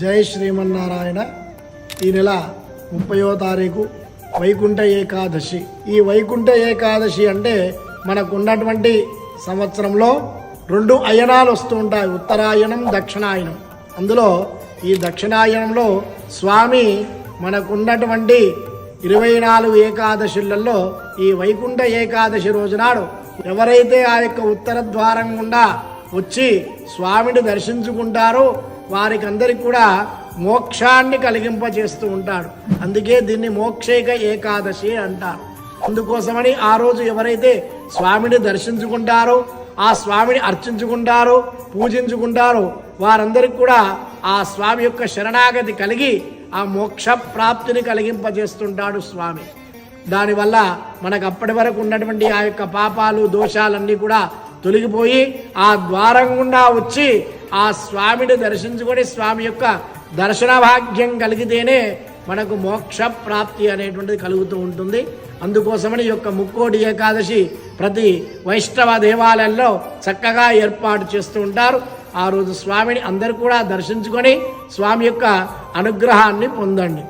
జై శ్రీమన్నారాయణ. ఈ నెల ముప్పయో తారీఖు వైకుంఠ ఏకాదశి. ఈ వైకుంఠ ఏకాదశి అంటే మనకు ఉన్నటువంటి సంవత్సరంలో రెండు అయనాలు వస్తూ ఉంటాయి. ఉత్తరాయణం దక్షిణాయనం. అందులో ఈ దక్షిణాయనంలో స్వామి మనకున్నటువంటి ఇరవై నాలుగు ఏకాదశులలో ఈ వైకుంఠ ఏకాదశి రోజునాడు ఎవరైతే ఆ యొక్క ఉత్తర ద్వారం గుండా వచ్చి స్వామిని దర్శించుకుంటారో వారికి అందరికి కూడా మోక్షాన్ని కలిగింపజేస్తూ ఉంటాడు. అందుకే దీన్ని మోక్షేక ఏకాదశి అంటారు. అందుకోసమని ఆ రోజు ఎవరైతే స్వామిని దర్శించుకుంటారో ఆ స్వామిని అర్చించుకుంటారో పూజించుకుంటారో వారందరికి కూడా ఆ స్వామి యొక్క శరణాగతి కలిగి ఆ మోక్ష ప్రాప్తిని కలిగింపజేస్తుంటాడు స్వామి. దానివల్ల మనకు అప్పటి వరకు ఉన్నటువంటి ఆ యొక్క పాపాలు దోషాలన్నీ కూడా తొలగిపోయి ఆ ద్వారం గుండా వచ్చి ఆ స్వామిని దర్శించుకొని స్వామి యొక్క దర్శన భాగ్యం కలిగితేనే మనకు మోక్ష ప్రాప్తి అనేటువంటిది కలుగుతూ ఉంటుంది. అందుకోసమని యొక్క ముక్కోటి ఏకాదశి ప్రతి వైష్ణవ దేవాలయంలో చక్కగా ఏర్పాటు చేస్తూ ఉంటారు. ఆ రోజు స్వామిని అందరు కూడా దర్శించుకొని స్వామి యొక్క అనుగ్రహాన్ని పొందండి.